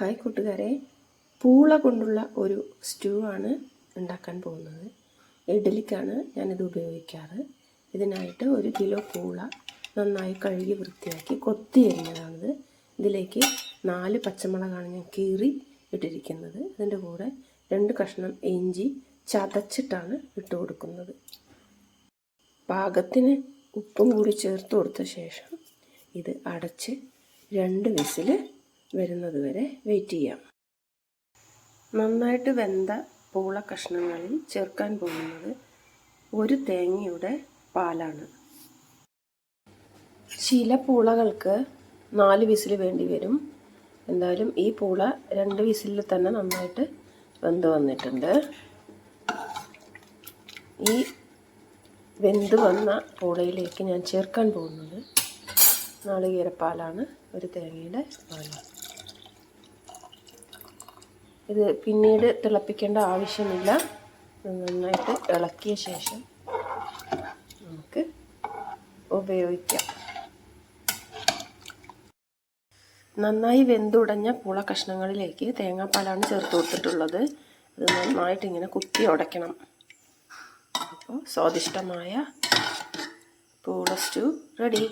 Hi കൂട്ടുകാരെ. പൂള കൊണ്ടുള്ള ഒരു സ്റ്റൂ ആണ് ഉണ്ടാക്കാൻ പോകുന്നത്. ഇഡലിക്കാണ് ഞാനിത് ഉപയോഗിക്കാറ്. ഇതിനായിട്ട് ഒരു കിലോ പൂള നന്നായി കഴുകി വൃത്തിയാക്കി കൊത്തി എരിഞ്ഞതാണിത് ഇതിലേക്ക് നാല് പച്ചമുളകാണ് ഞാൻ കീറി ഇട്ടിരിക്കുന്നത്. അതിന്റെ കൂടെ രണ്ട് കഷ്ണം ഇഞ്ചി ചതച്ചിട്ടാണ് ഇട്ട് കൊടുക്കുന്നത്. പാകത്തിന് ഉപ്പും കൂടി ചേർത്ത് കൊടുത്ത ശേഷം ഇത് അടച്ച് രണ്ട് വിസിൽ വരുന്നത് വരെ വെയിറ്റ് ചെയ്യാം. നന്നായിട്ട് വെന്ത പൂള കഷ്ണങ്ങളിൽ ചേർക്കാൻ പോകുന്നത് ഒരു തേങ്ങയുടെ പാലാണ്. ചില പൂളകൾക്ക് നാല് വിസിൽ വേണ്ടി വരും. എന്തായാലും ഈ പൂള രണ്ട് വിസിലിൽ തന്നെ നന്നായിട്ട് വെന്ത് വന്നിട്ടുണ്ട്. ഈ വെന്ത് വന്ന പൂളയിലേക്ക് ഞാൻ ചേർക്കാൻ പോകുന്നത് നാളികേരപ്പാലാണ് ഒരു തേങ്ങയുടെ പാലാണ്. ഇത് പിന്നീട് തിളപ്പിക്കേണ്ട ആവശ്യമില്ല. നന്നായിട്ട് ഇളക്കിയ ശേഷം നമുക്ക് ഉപയോഗിക്കാം. നന്നായി വെന്തുടഞ്ഞ പൂള കഷ്ണങ്ങളിലേക്ക് തേങ്ങാപ്പാലാണ് ചേർത്ത് കൊടുത്തിട്ടുള്ളത്. അത് നന്നായിട്ട് ഇങ്ങനെ കുത്തി ഉടയ്ക്കണം. അപ്പോൾ സ്വാദിഷ്ടമായ പൂള സ്റ്റൂ റെഡി.